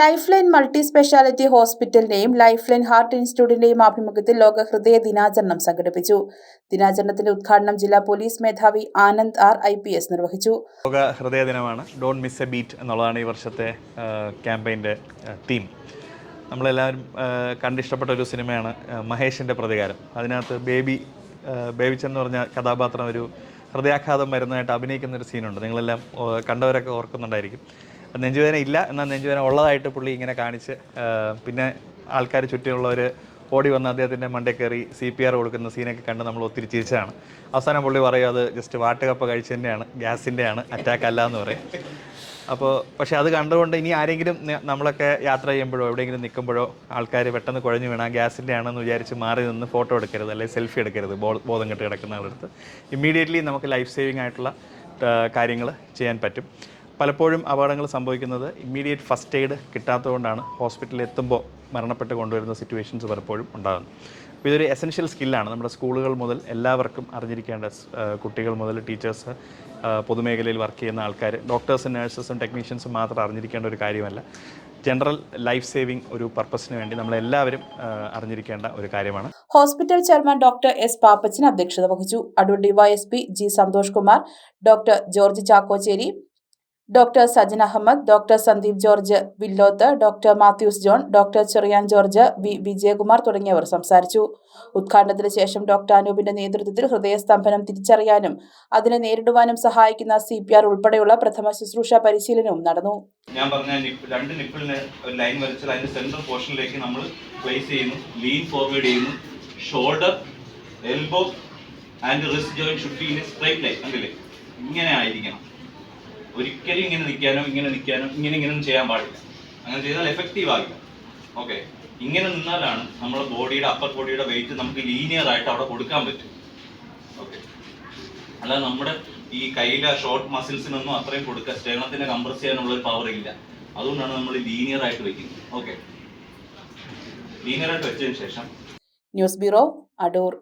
Life line multi speciality ഹോസ്പിറ്റലിന്റെയും life line heart ഇൻസ്റ്റിറ്റ്യൂട്ടിന്റെയും ആഭിമുഖ്യത്തിൽ ലോക ഹൃദയ ദിനാചരണം സംഘടിപ്പിച്ചു. ദിനാചരണത്തിന്റെ ഉദ്ഘാടനം ജില്ലാ പോലീസ് മേധാവി Anand R I P S നിർവഹിച്ചു. ലോക ഹൃദയ ദിനമാണ്. ഡോണ്ട് മിസ് എ ബീറ്റ് എന്നുള്ളതാണ് ഈ വർഷത്തെ ക്യാമ്പയിന്റെ തീം നമ്മളെല്ലാവരും കണ്ടിഷ്ടപ്പെട്ട ഒരു സിനിമയാണ് മഹേഷിന്റെ പ്രതികാരം. അതിനകത്ത് ബേബി ബേബിച്ചൻ എന്ന് പറഞ്ഞ കഥാപാത്രം ഒരു ഹൃദയാഘാതം വരുന്നതായിട്ട് അഭിനയിക്കുന്ന ഒരു സീനുണ്ട് നിങ്ങളെല്ലാം കണ്ടവരൊക്കെ ഓർക്കുന്നുണ്ടായിരിക്കും. നെഞ്ചുവേദന ഇല്ല. എന്നാൽ നെഞ്ചുവേദന ഉള്ളതായിട്ട് പുള്ളി ഇങ്ങനെ കാണിച്ച് പിന്നെ ആൾക്കാർ ചുറ്റുമുള്ളവർ ഓടി വന്ന് അദ്ദേഹത്തിന്റെ മണ്ടേ കയറി സി പി ആർ കൊടുക്കുന്ന സീനൊക്കെ കണ്ട് നമ്മൾ ഒത്തിരി ചിരിച്ചതാണ്. അവസാനം പുള്ളി പറയും അത് ജസ്റ്റ് വാട്ടുകപ്പ കഴിച്ചതിന്റെയാണ് ഗ്യാസിന്റെയാണ് അറ്റാക്ക് അല്ല എന്ന് പറയും. അപ്പോൾ പക്ഷേ അത് കണ്ടുകൊണ്ട് ഇനി ആരെങ്കിലും നമ്മളൊക്കെ യാത്ര ചെയ്യുമ്പോഴോ എവിടെയെങ്കിലും നിൽക്കുമ്പോഴോ ആൾക്കാർ പെട്ടെന്ന് കുഴഞ്ഞു വീണാൽ ഗ്യാസിന്റെ ആണെന്ന് വിചാരിച്ച് മാറി നിന്ന് ഫോട്ടോ എടുക്കരുത് അല്ലെങ്കിൽ സെൽഫി എടുക്കരുത് ബോധം കെട്ട് കിടക്കുന്ന ആളെടുത്ത് ഇമ്മീഡിയറ്റ്ലി നമുക്ക് ലൈഫ് സേവിങ് ആയിട്ടുള്ള കാര്യങ്ങൾ ചെയ്യാൻ പറ്റും. പലപ്പോഴും അപകടങ്ങൾ സംഭവിക്കുന്നത് ഇമ്മീഡിയറ്റ് ഫസ്റ്റ് എയ്ഡ് കിട്ടാത്തതുകൊണ്ടാണ്. ഹോസ്പിറ്റലിൽ എത്തുമ്പോൾ മരണപ്പെട്ട് കൊണ്ടുവരുന്ന സിറ്റുവേഷൻസ് പലപ്പോഴും ഉണ്ടാകുന്നു. അപ്പോൾ ഇതൊരു എസെൻഷ്യൽ സ്കില്ലാണ് നമ്മുടെ സ്കൂളുകൾ മുതൽ എല്ലാവർക്കും അറിഞ്ഞിരിക്കേണ്ട കുട്ടികൾ മുതൽ ടീച്ചേഴ്സ് പൊതുമേഖലയിൽ വർക്ക് ചെയ്യുന്ന ആൾക്കാർ ഡോക്ടേഴ്സും നഴ്സസും ടെക്നീഷ്യൻസും മാത്രം അറിഞ്ഞിരിക്കേണ്ട ഒരു കാര്യമല്ല. ജനറൽ ലൈഫ് സേവിംഗ് ഒരു പർപ്പസിന് വേണ്ടി നമ്മളെല്ലാവരും അറിഞ്ഞിരിക്കേണ്ട ഒരു കാര്യമാണ്. Hospital chairman doctor S Pappachan അധ്യക്ഷത വഹിച്ചു. Adoor DYSP G Santhosh Kumar doctor George Chackocherry doctor Sajan Ahmed doctor Sandeep George Villoth doctor Mathews John doctor Cherian George V Vijayakumar തുടങ്ങിയവർ സംസാരിച്ചു. ഉദ്ഘാടനത്തിന് ശേഷം ഡോക്ടർ അനൂപിന്റെ നേതൃത്വത്തിൽ ഹൃദയസ്തംഭനം തിരിച്ചറിയാനും അതിനെ നേരിടുവാനും സഹായിക്കുന്ന സി പി ആർ ഉൾപ്പെടെയുള്ള പ്രഥമ ശുശ്രൂഷ പരിശീലനവും നടന്നു. ഞാൻ പറഞ്ഞ രണ്ട് നിപ്പിളിന് ഒരു ലൈൻ വരച്ചാൽ അതിന്റെ സെൻട്രൽ പോർഷനിലേക്ക് നമ്മൾ പ്ലേസ് ചെയ്യുന്നു. ലീൻ ഫോർവേഡ് ചെയ്യുന്നു. Shoulder elbow and wrist join should be in straight line അല്ലേ ഇങ്ങനെ ആയിരിക്കണം. ഒരിക്കലും ഇങ്ങനെ നിൽക്കാനോ ഇങ്ങനെ നിൽക്കാനോ ഇങ്ങനെ ഇങ്ങനെ ചെയ്യാൻ പാടില്ല. അങ്ങനെ ചെയ്താൽ എഫക്റ്റീവ് ആകില്ല. ഓക്കെ ഇങ്ങനെ നിന്നാലാണ് നമ്മുടെ ബോഡിയുടെ അപ്പർ ബോഡിയുടെ വെയിറ്റ് നമുക്ക് ലീനിയർ ആയിട്ട് അവിടെ കൊടുക്കാൻ പറ്റും. ഓക്കെ അല്ലാതെ നമ്മുടെ ഈ കയ്യിലെ ഷോർട്ട് മസിൽസിനൊന്നും അത്രയും കൊടുക്കുക സ്റ്റേണത്തിനെ കംപ്രസ് ചെയ്യാനുള്ള ഒരു പവർ ഇല്ല. അതുകൊണ്ടാണ് നമ്മൾ ലീനിയർ ആയിട്ട് വെക്കുന്നത്. ഓക്കെ ലീനിയർ ആയിട്ട് വെച്ചതിന് ശേഷം ന്യൂസ് ബ്യൂറോ അടൂർ.